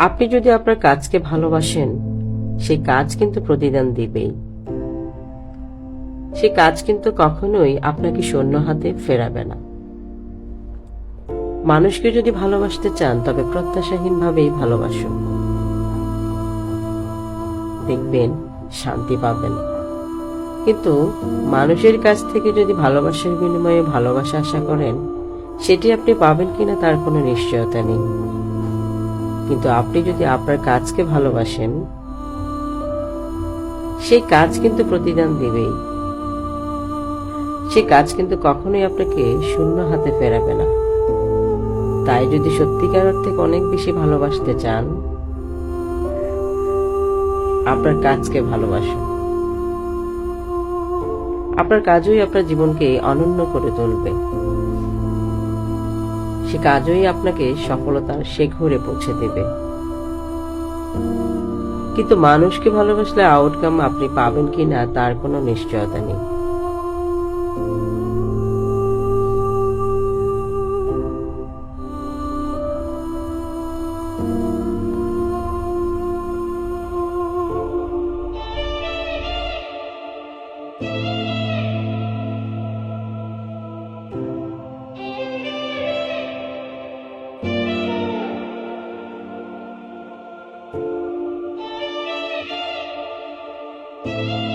আপনি যদি আপনার কাজকে ভালোবাসেন সেই কাজ কিন্তু প্রতিদান দিবেই। সে কাজ কিন্তু কখনোই আপনাকে শূন্য হাতে ফেরাবে না। মানুষকে যদি ভালোবাসতে চান, তবে প্রত্যাশাহীন প্রত্যাশাহীনভাবেই ভালোবাসুন। দেখবেন শান্তি পাবেন। কিন্তু মানুষের কাছ থেকে যদি ভালোবাসার বিনিময়ে ভালোবাসা আশা করেন, সেটি আপনি পাবেন কিনা তার কোনো নিশ্চয়তা নেই। কিন্তু আপনি যদি আপনার কাজকে ভালোবাসেন, সেই কাজ কিন্তু প্রতিদান দিবেই। সেই কাজ কিন্তু কখনোই আপনাকে শূন্য হাতে ফেরাবে না। তাই যদি সত্যিকার অর্থে অনেক বেশি ভালোবাসতে চান, আপনার কাজকে ভালোবাসুন। আপনার কাজই আপনার জীবনকে অনন্য করে তুলবে। সে কাজই আপনাকে সফলতার সে ঘরে পৌঁছে দেবে। কিন্তু মানুষকে ভালোবাসলে আউটকাম আপনি পাবেন কি না তার কোনো নিশ্চয়তা নেই। thank you Ooh.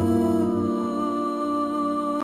Ooh.